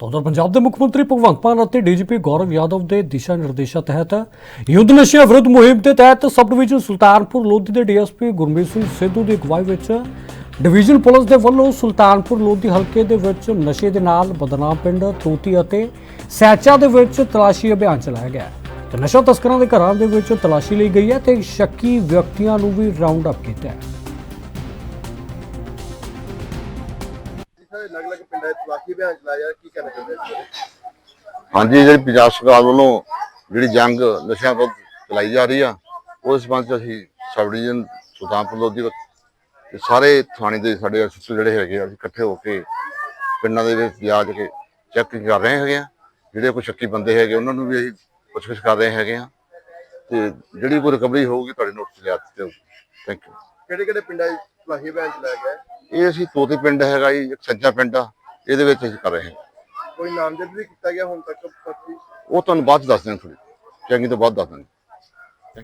ਤਾਂ ਉਧਰ ਪੰਜਾਬ ਦੇ ਮੁੱਖ ਮੰਤਰੀ ਭਗਵੰਤ ਮਾਨ ਅਤੇ ਡੀਜੀਪੀ ਗੌਰਵ ਯਾਦਵ ਦੇ ਦਿਸ਼ਾ ਨਿਰਦੇਸ਼ਾਂ ਤਹਿਤ ਯੁੱਧ ਨਸ਼ਿਆਂ ਵਿਰੁੱਧ ਮੁਹਿੰਮ ਦੇ ਤਹਿਤ ਸਬ ਡਿਵੀਜ਼ਨ ਸੁਲਤਾਨਪੁਰ ਲੋਧੀ ਦੇ ਡੀਐਸਪੀ ਗੁਰਮੀਤ ਸਿੰਘ ਸਿੱਧੂ ਦੀ ਅਗਵਾਈ ਵਿੱਚ ਡਿਵੀਜ਼ਨ ਪੁਲਿਸ ਦੇ ਵੱਲੋਂ ਸੁਲਤਾਨਪੁਰ ਲੋਧੀ ਹਲਕੇ ਦੇ ਵਿੱਚ ਨਸ਼ੇ ਦੇ ਨਾਲ ਬਦਨਾਮ ਪਿੰਡ ਤੋਤੀ ਅਤੇ ਸੈਚਾ ਦੇ ਵਿੱਚ ਤਲਾਸ਼ੀ ਅਭਿਆਨ ਚਲਾਇਆ ਗਿਆ ਤੇ ਨਸ਼ਾ ਤਸਕਰਾਂ ਦੇ ਘਰਾਂ ਦੇ ਵਿੱਚ ਤਲਾਸ਼ੀ ਲਈ ਗਈ ਹੈ ਤੇ ਸ਼ੱਕੀ ਵਿਅਕਤੀਆਂ ਨੂੰ ਵੀ ਰਾਉਂਡ ਅਪ ਕੀਤਾ ਹੈ। ਸਾਰੇ ਅਲੱਗ-ਅਲੱਗ ਪਿੰਡਾਂ 'ਚ ਤਲਾਸ਼ੀ ਅਭਿਆਨ ਚਲਾਇਆ ਜਾ ਰਿਹਾ, ਕੀ ਕਹਿਣਾ ਚਾਹੁੰਦੇ ਹੋ ਇਸ ਬਾਰੇ? ਹਾਂਜੀ ਜਿਹੜੀ ਪੰਜਾਬ ਸਰਕਾਰ ਵੱਲੋਂ ਜਿਹੜੀ ਜੰਗ ਨਸ਼ਿਆਂ ਵਿਰੁੱਧ ਚਲਾਈ ਜਾ ਰਹੀ ਆ ਉਸ ਸੰਬੰਧ ਚ ਅਸੀਂ ਸਬ ਡਿਵੀਜ਼ਨ ਸੁਲਤਾਨਪੁਰ ਲੋਧੀ ਸਾਰੇ ਥਾਣੇ ਦੇ ਸਾਡੇ ਅਫਸਰ ਜਿਹੜੇ ਹੈਗੇ ਆ ਅਸੀਂ ਇਕੱਠੇ ਹੋ ਕੇ ਪਿੰਡਾਂ ਦੇ ਵਿੱਚ ਜਾ ਕੇ ਚੈੱਕ ਕਰ ਰਹੇ ਹੈਗੇ ਆ ਜਿਹੜੇ ਕੋਈ ਸ਼ੱਕੀ ਬੰਦੇ ਹੈਗੇ ਉਹਨਾਂ ਨੂੰ ਵੀ ਅਸੀਂ ਪੁੱਛਗਿੱਛ ਕਰ ਰਹੇ ਹੈਗੇ ਆ ਤੇ ਜਿਹੜੀ ਕੋਈ ਰਿਕਵਰੀ ਹੋਊਗੀ ਤੁਹਾਡੇ ਨੋਟਿਸ ਲਿਆ ਦਿੱਤੇ ਥੈਂਕ ਯੂ ਕਿਹੜੇ-ਕਿਹੜੇ ਪਿੰਡਾਂ 'ਚ ਤਲਾਸ਼ੀ ਅਭਿਆਨ ਚਲਾਇਆ ਗਿਆ? ਇਹ ਅਸੀਂ ਤੋਤੇ ਪਿੰਡ ਹੈਗਾ ਜੀ ਇੱਕ ਸੱਜਾ ਪਿੰਡ ਆ ਇਹਦੇ ਵਿੱਚ ਅਸੀਂ ਕਰ ਰਹੇ ਹਾਂ। ਕੋਈ ਨਾਮਜ਼ਦ ਵੀ ਕੀਤਾ ਗਿਆ ਹੁਣ ਤੱਕ? ਉਹ ਤੁਹਾਨੂੰ ਬਾਅਦ ਚ ਦੱਸ ਦਿਆਂ ਥੋੜੀ ਚੰਗੀ ਤੋਂ ਬਾਅਦ ਦੱਸ ਦਾਂਗੇ